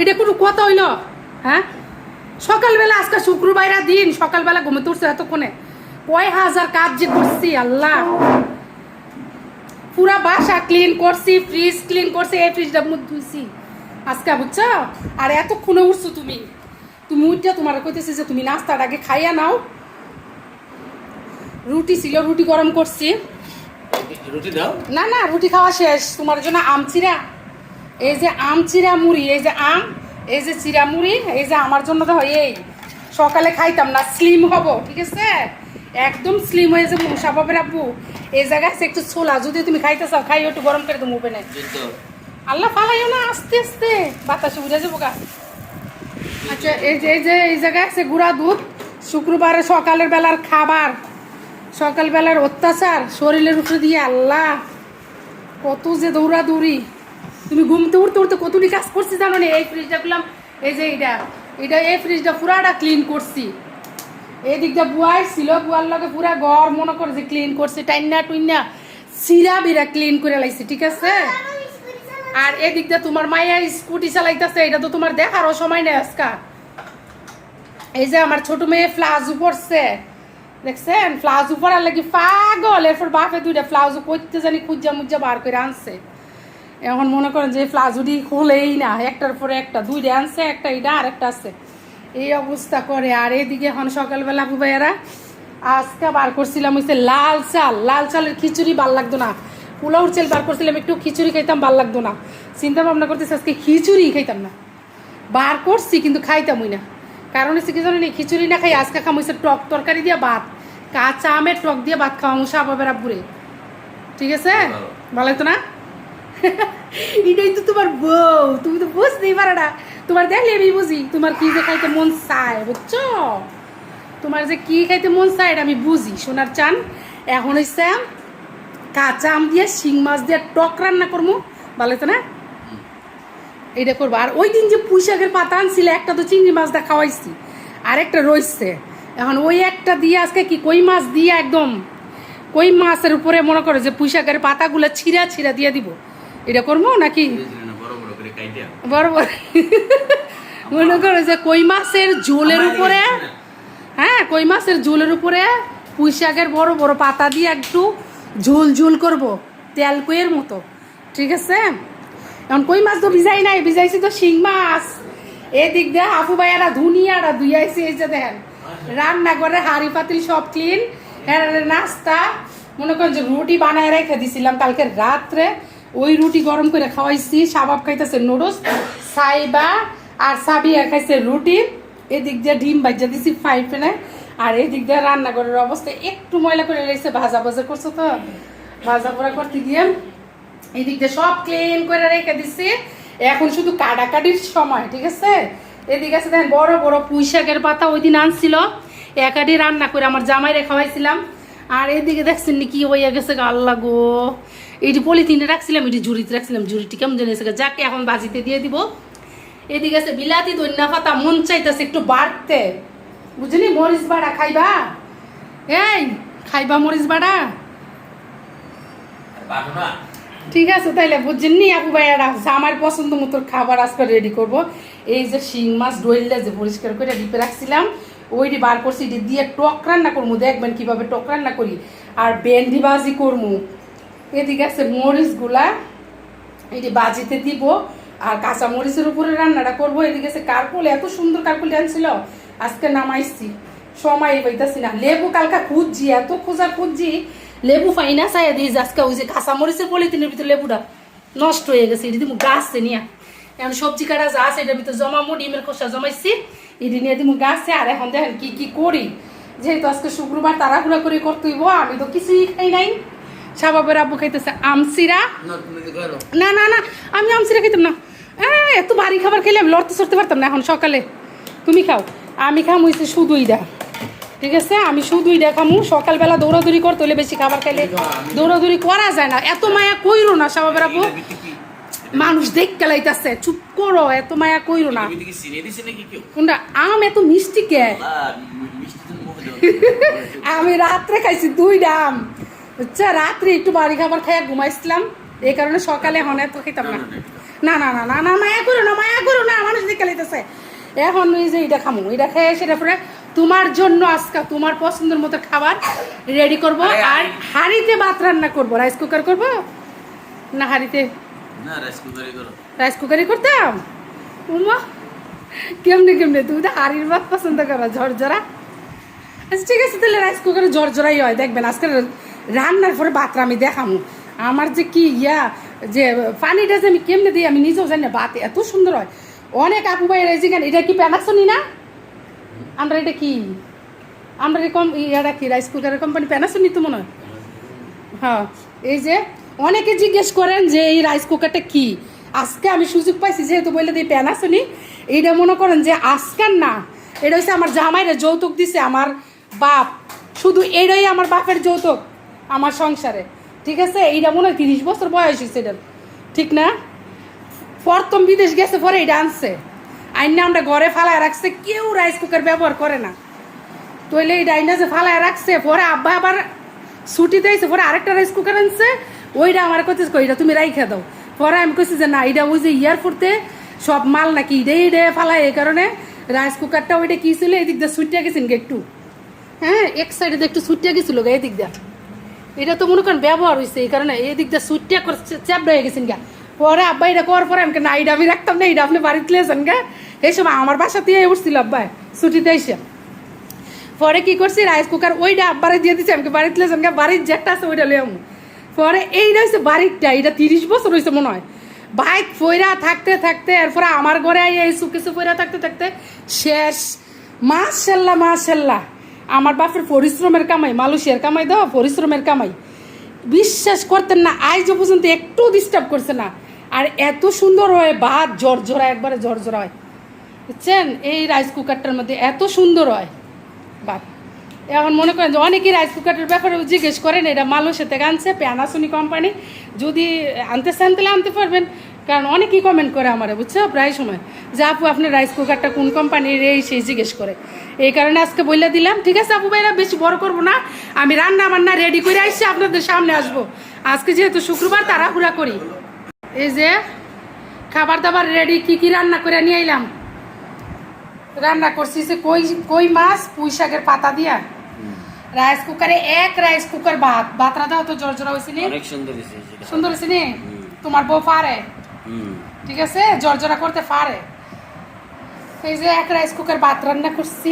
এটা কোনো কথা হইল? হ্যাঁ? সকালবেলা আজকে শুক্রবারের দিন সকালবেলা ঘুমে তুলছে এতক্ষণে। কয় হাজার কাজ যে করছি আল্লাহ। পুরা বাসা ক্লিন করছি ফ্রিজ ক্লিন করছি এই ফ্রিজটা মুখ ধুইছি। আজকে বুঝছ? আর এতক্ষণে উঠছো তুমি। তুমি উঠটা তোমার কইতেছি যে তুমি নাস্তার আগে খাইয়া নাও। রুটি ছিল রুটি গরম করছি। রুটি দাও। না না রুটি খাওয়া শেষ। তোমার জন্য আম চিরা এই যে আম চিরা মুড়ি এই যে আম এই যে চিরা মুড়ি এই যে আমার জন্য তো এই। সকালে খাইতাম না স্লিম হব ঠিক আছে? একদম স্লিম হয়ে যাব সাবাবের আব্বু। এই জায়গায় আছে একটু ছোলা যদি তুমি খাইতে চাও খাই একটু গরম করে তুমি ওপেনে আল্লাহ ফালাইও না আস্তে আস্তে। বাতাসে উড়ে যাব গা। আচ্ছা এই যে এই যে এই জায়গায় আছে গুঁড়া দুধ। শুক্রবারে সকালের বেলার খাবার। সকালবেলার অত্যাচার শরীরের উপরে দিয়ে আল্লাহ। কত যে দৌড়াদৌড়ি। তুমি ঘুমতে উঠতে উঠতে কতটি কাজ করছি জানো না? এই ফ্রিজটা করলাম এই যে এইটা এটা এই ফ্রিজটা পুরাটা ক্লিন করছি। এই দিকটা বুয়াই ছিল বুয়ার লগে পুরা ঘর মনে করে যে ক্লিন করছে, টাইনা টুইনা সিরা বিরা ক্লিন করে লাইছে, ঠিক আছে? আর এদিকটা তোমার মায়ের স্কুটি চালাইতেছে, এটা তো তোমার দেখারও সময় নেই আজকা। এই যে আমার ছোট মেয়ে ফ্লাজু পরছে, দেখছেন? ফ্লাজু পড়ার লাগি পাগল, এরপর বাপে দুইটা ফ্লাজু করতে জানি খুঁজা মুজ্জা বার করে আনছে। এখন মনে করেন যে ফ্লাজুটি খোলেই না একটার পরে একটা দুইটা আনছে একটা এটা আর একটা আছে। এই অবস্থা করে। আর এদিকে এখন সকালবেলা বুবাইয়ারা আজকে বার করছিলাম হচ্ছে লাল চাল। লাল চালের খিচুড়ি ভালো লাগতো না। পোলাওর চাল বার করছিলাম একটু খিচুড়ি খাইতাম ভালো লাগতো না। চিন্তা ভাবনা করতেছি আজকে খিচুড়ি খাইতাম না। বার করছি কিন্তু খাইতামই না। কারণ হচ্ছে কি এই খিচুড়ি না খাই আজকে খাম হচ্ছে টক তরকারি দিয়ে ভাত। কাঁচা আমের টক দিয়ে ভাত খাওয়া মুসা বাবার আব্বুরে। ঠিক আছে। ভালো লাগতো না? এটাই তো তোমার বউ, তুমি তো বুঝতেই পারো না। তোমার দেখলে আমি বুঝি, তোমার কি যে খাইতে মন চায়, বুঝছ? তোমার যে কি খাইতে মন চায় এটা আমি বুঝি। সোনার চান, এখন হচ্ছে কাঁচা আম দিয়ে শিং মাছ দিয়ে টক রান্না করব ভালো না? এটা করব। আর ওই দিন যে পুঁই শাকের পাতা আনছিল, একটা তো চিংড়ি মাছ মাছটা খাওয়াইছি, আর একটা রয়েছে এখন ওই একটা দিয়ে আজকে কি কই মাছ দিয়ে একদম, কই মাছের উপরে মনে করো যে পুঁই শাকের পাতাগুলো ছিঁড়া ছিঁড়া দিয়ে দিব। এটা করব নাকি? বড় বড়। মনে করো যে কই মাছের ঝোলের উপরে হ্যাঁ কই মাছের ঝোলের উপরে পুঁই শাকের বড় বড় পাতা দিয়ে একটু ঝোল ঝোল করব তেল কইয়ের মতো ঠিক আছে? এখন কই মাছ তো ভিজাই নাই ভিজাইছি তো শিং মাছ। এদিক দিয়ে হাফু ভাইয়ারা ধুনিয়ারা ধুইয়াইছি এই যে দেখেন রান্না করে হাড়ি পাতিল সব ক্লিন হ্যাঁ নাস্তা। মনে করেন যে রুটি বানায় রেখে দিছিলাম কালকে রাত্রে ওই রুটি গরম করে খাওয়াইছি সাবাব খাইতেছে নুডলস সাইবা আর সাবিয়া খাইছে রুটি। এদিক দিয়ে ডিম ভাজা দিছি ফ্রাই প্যানে। আর এদিক দিয়ে রান্নাঘরের অবস্থা একটু ময়লা করে রেখেছে ভাজা ভাজা করছ তো? ভাজা পোড়া করতে গিয়ে এদিক দিয়ে সব ক্লিন করে রেখে দিছি। এখন শুধু কাটাকাটির সময় ঠিক আছে? এদিকে আছে দেখেন বড় বড় পুঁই শাকের পাতা ওই দিন আনছিল। একাডি রান্না করে আমার জামাইরে খাওয়াইছিলাম। আর এদিকে দেখছেন কি হইয়া গেছে গো, আল্লাহ গো। এইটি পলিথিনে রাখছিলাম এটি ঝুড়িতে রাখছিলাম ঝুড়িটি কেমন জেনেছে যাকে এখন বাজিতে দিয়ে দিব। এদিকে আছে বিলাতি দৈন্যা পাতা মন চাইতেছে একটু বাড়তে। বুঝলি মরিচ বাড়া খাইবা? এই খাইবা মরিচ বাড়া? ঠিক আছে তাইলে বুঝছেন নি আপু ভাইয়ারা আমার পছন্দ মতো খাবার আজকে রেডি করব। এই যে শিং মাছ ডইলে যে পরিষ্কার করে ডিপে রাখছিলাম ওইটি বার করছি দিয়ে টক রান্না করব দেখবেন কীভাবে টক রান্না করি। আর ভেন্ডি ভাজি করব। এদিকে আছে মরিচগুলা এটি বাজিতে দিব, আর কাঁচা মরিচের উপরে রান্নাটা করব। এদিকে আছে কার্পুল এত সুন্দর কার্পুল আনছিল, আজকে নামাইছি। সময় পাইতাছি না। লেবু কালকা খুঁজছি, এত খোঁজা খুঁজছি, লেবু পাই না চাই দিই আজকে ওই যে কাঁচা মরিচের পলিথিনের ভিতরে লেবুটা নষ্ট হয়ে গেছে, এটি দিমু গাছছে নিয়ে। এখন সবজি কাটা যা আছে, এটার ভিতরে জমামু, ডিমের খোসা জমাইছি, এটি নিয়ে দিমু গাছে আর এখন দেখেন কি কি করি? যেহেতু আজকে শুক্রবার তাড়াহুড়া করে করতে হইব, আমি তো কিছুই খাই নাই। সাবাবের আব্বু খাইতেছে আমসিরা। না না না না আমি আমসিরা খেতাম না। এ, এত ভারী খাবার খেলে আমি লড়তে চড়তে পারতাম না এখন সকালে। তুমি খাও। আমি খাম হয়েছে শুধুই দা ঠিক আছে? আমি শুধুই দা খামু। সকালবেলা দৌড়াদৌড়ি করতে হলে বেশি খাবার খাইলে দৌড়াদৌড়ি করা যায় না। এত মায়া কইরো না সাবাবের আব্বু। মানুষ দেখ লাইতাছে। চুপ করো এত মায়া কইরো না। কোনটা? আম এত মিষ্টি কে? আমি রাত্রে খাইছি দুই ডাম বুঝছা রাত্রে একটু বাড়ি খাবার খাইয়া ঘুমাইছিলাম। এই কারণে সকালে এখন এত খেতাম না। না না না না না মায়া করো না মায়া করো না মানুষ দেখে এখন ওই যে এটা খামু এটা খেয়ে সেটা পরে তোমার জন্য আজকে তোমার পছন্দের মতো খাবার রেডি করব। আর হাঁড়িতে ভাত রান্না করব। রাইস কুকার করব? না হাঁড়িতে? না রাইস কুকারে করো। রাইস কুকারই করতাম? উমা কেমনে কেমনে? তুমি তো হাড়ির ভাত পছন্দ করো ঝরঝরা। আচ্ছা ঠিক আছে তাহলে রাইস কুকারে ঝরঝরাই হয়। দেখবেন আজকে রান্নার পরে বাতরা আমি দেখামু। আমার যে কি ইয়া, যে পানিটা যে আমি কেমনে দিই আমি নিজেও জানি না, ভাত এত সুন্দর হয়। অনেক আপু ভাই যেখানে এটা কি প্যানাসনি না? আমরা এটা কি? আমরা এরকম এটা কি, রাইস কুকারের কোম্পানি প্যানাসনি তো মনে হয়? হ্যাঁ এই যে অনেকে জিজ্ঞেস করেন যে এই রাইস কুকারটা কি? আজকে আমি সুযোগ পাইছি যেহেতু বললে দিয়ে প্যানাসনি, এইটা মনে করেন যে আজকার না। এটা হচ্ছে আমার জামাইরা যৌতুক দিছে, আমার বাপ। শুধু এটাই আমার বাপের যৌতুক। আমার সংসারে। ঠিক আছে? এইটা মনে হয় তিরিশ বছর বয়স হয়েছে এটার ঠিক না? প্রথম বিদেশ গেছে পরে এটা আনছে। আইনে আমরা ঘরে ফালায় রাখছে, কেউ রাইস কুকার ব্যবহার করে না। তইলে এই ডাইনা যে ফালায় রাখছে, পরে আব্বা আবার ছুটি দিয়েছে, পরে আরেকটা রাইস কুকার আনছে। ওইটা আমার কাছে ওইটা তুমি রাইখে দাও। পরে আমি কইছি যে, না এটা ওই যে এয়ারপোর্টে সব মাল নাকি ইডে ইডে ফালায়, এই কারণে রাইস কুকারটা ওইটা কি ছিল? এদিক দিয়ে ছুটিয়া গেছেন একটু। হ্যাঁ এক সাইডে একটু ছুটিয়া গেছিল গা, এদিক দিয়ে। এটা তো মনে করেন ব্যবহার হয়েছে এই কারণে এদিক দিয়ে সুইটটা করে চ্যাপ হয়ে গেছেন গা। পরে আব্বা এটা করার পরে আমাকে, না, এটা আমি রাখতাম না, এটা আপনি বাড়িতে লেছেন গা। এই সময় আমার বাসাতে উঠছিল আব্বা, ছুটিতে এসে। পরে কি করছি, রাইস কুকার ওইটা আব্বারে দিয়ে দিচ্ছি আমাকে বাড়িতে লেছেন গা, বাড়ির যেটা আছে ওইটা লিয়ে আমু পরে এইটা হচ্ছে বাড়িরটা, এটা তিরিশ বছর হয়েছে মনে হয়। বাইক ফইরা থাকতে থাকতে, এরপরে আমার ঘরে এই সুকেসে ফইরা থাকতে থাকতে, শেষ। মাশাল্লাহ মাশাল্লাহ। আমার বাপের পরিশ্রমের কামাই, মালয়েশিয়ার কামাই দাও পরিশ্রমের কামাই। বিশ্বাস করতেন না আজ পর্যন্ত একটু ডিস্টার্ব করছে না। আর এত সুন্দর হয়, ভাত ঝরঝরা, একবারে ঝরঝরা হয়। বুঝছেন? এই রাইস কুকারটার মধ্যে এত সুন্দর হয়। ভাত এখন মনে করেন যে অনেকেই রাইস কুকারের ব্যাপারে জিজ্ঞেস করেন, এটা মালয়েশিয়া থেকে আনছে প্যানাসোনি কোম্পানি যদি আনতে চান তাহলে আনতে পারবেন। কারণ অনেকেই কমেন্ট করে আমারে বুঝছ? প্রায় সময়। যে আপু আপনার রাইস কুকারটা কোন কোম্পানির এই সেই জিজ্ঞেস করে। এই কারণে আজকে বলে দিলাম ঠিক আছে আপু ভাইরা? বেশি বড় করব না। আমি রান্না বান্না রেডি করে আসছি আপনাদের সামনে আসব। আজকে যেহেতু শুক্রবার তাড়াহুড়া করি। এই যে খাবার দাবার রেডি কি কি রান্না করে নিয়ে এলাম রান্না করছি যে কই কই মাছ? পুঁই শাকের পাতা দিয়া। রাইস কুকারে এক রাইস কুকার ভাত। ভাতটা দাও তো জোর জোর হয়েছে নি? অনেক সুন্দর হয়েছে। সুন্দর হয়েছে নি? তোমার বউ পারে। ঠিক আছে? জর্জরা করতে পারে। এই যে এক রাইস কুকার ভাত রান্না করছি।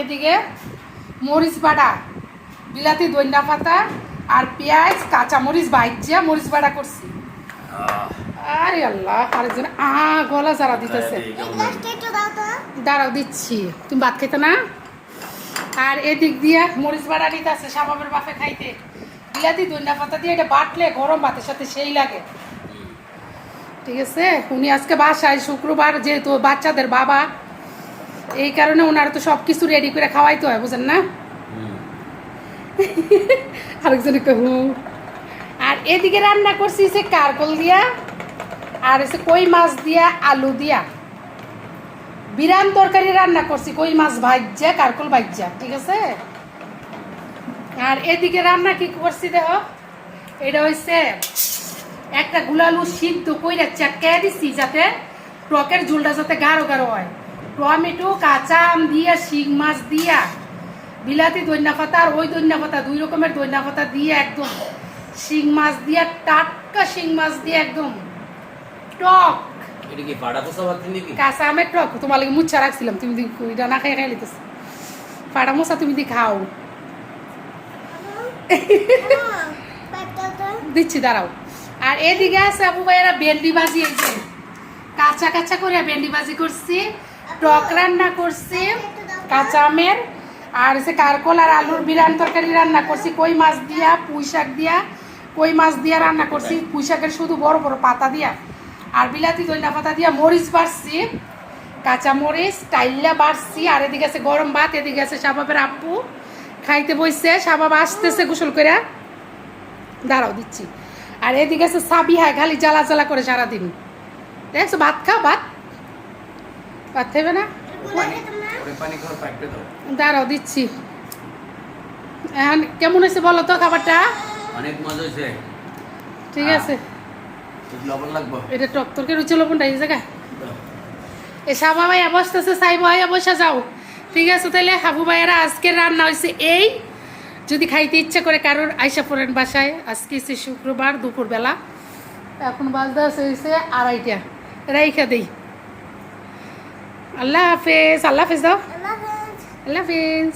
এদিকে মরিচ বাটা বিলাতি দইন্ডা পাতা আর পেঁয়াজ কাঁচা মরিচ বাইজিয়া মরিচ বাটা করছি। আরে আল্লাহ আরেকজন আ গলা যারা দিতেছে। দাঁড়াও দিচ্ছি। তুমি ভাত খেতে না? আর এদিক দিয়ে মরিচ বাড়া নিতে আছে সাবাবের বাফে খাইতে। বিলাতি ধনিয়া পাতা দিয়ে এটা বাটলে গরম ভাতের সাথে সেই লাগে। ঠিক আছে? উনি আজকে বাসায় শুক্রবার যেহেতু বাচ্চাদের বাবা এই কারণে ওনার তো সব কিছু রেডি করে খাওয়াইতে হয় বুঝেন না। আরেকজনে আর এদিকে রান্না করছি সে কারকল দিয়া আর এসে কই মাছ দিয়া আলু দিয়া। বিরান তরকারি রান্না করছি কই মাছ ভাজ্যা কারকল ভাজ্যা ঠিক আছে? আর এদিকে রান্না কি করছি দেহ এটা হচ্ছে একটা গুলালু সিদ্ধ কইরা চাটকায় দিছি যাতে টকের ঝোলটা যাতে গাঢ় গাঢ় হয়। টমেটো কাঁচা আম দিয়া শিং মাছ দিয়া বিলাতি দৈন্যা পাতা আর ওই দৈন্যা পাতা দুই রকমের দৈন্যা পাতা দিয়ে একদম। শিং মাছ দিয়া টাটকা শিং মাছ দিয়ে একদম। টক। কাঁচা আমের টক। তোমার লাগে মুচ্ছা রাখছিলাম তুমি দি ওইটা না খাই খাই লিতেছ পাড়া মশা তুমি দি খাও। দিচ্ছি দাঁড়াও। আর এদিকে আছে আবু ভাইয়েরা ভেন্ডি ভাজি, এই কাঁচা কাঁচা করে ভেন্ডি ভাজি করছি, টক রান্না করছি, কাঁচা আমের, আর সে কারকল আর আলুর বিরান তরকারি রান্না করছি, কই মাছ দিয়া, পুঁই শাক দিয়া, কই মাছ দিয়া রান্না করছি, পুঁই শাকের শুধু বড় বড় পাতা দিয়া, আর বিলাতি দইনা পাতা দিয়া মরিচ বাড়ছি, কাঁচা মরিচ টাইল্লা বাড়ছি, আর এদিকে আছে গরম ভাত, এদিকে আছে সাবাবের আব্বু, খাইতে বইছে সাবাব আসতেছে গোসল করে দাঁড়াও দিচ্ছি। আর এদিকে আছে সাবি হয় খালি জ্বালা জ্বালা করে সারাদিন। দেখছ ভাত খাও ভাত। ভাত খাইবে না? দাঁড়াও দিচ্ছি। এখন কেমন হয়েছে বলো তো খাবারটা? অনেক মজা হয়েছে। ঠিক আছে। লবণ লাগবো। এটা টক তরকারি রুচি লবণটা এই জায়গায়। এ সাবা ভাইয়া বসতেছে সাইব ভাইয়া বসে যাও। ঠিক আছে তাহলে হাবু ভাইয়ারা আজকে রান্না হয়েছে এই যদি খাইতে ইচ্ছা করে কারোর আইসা পড়েন বাসায় আজকে সে শুক্রবার দুপুরবেলা। এখন বাজদা হয়েছে আড়াইটা। রাইখা দেই। আল্লাহ হাফেজ আল্লাহ হাফেজ দাও। আল্লাহ হাফেজ।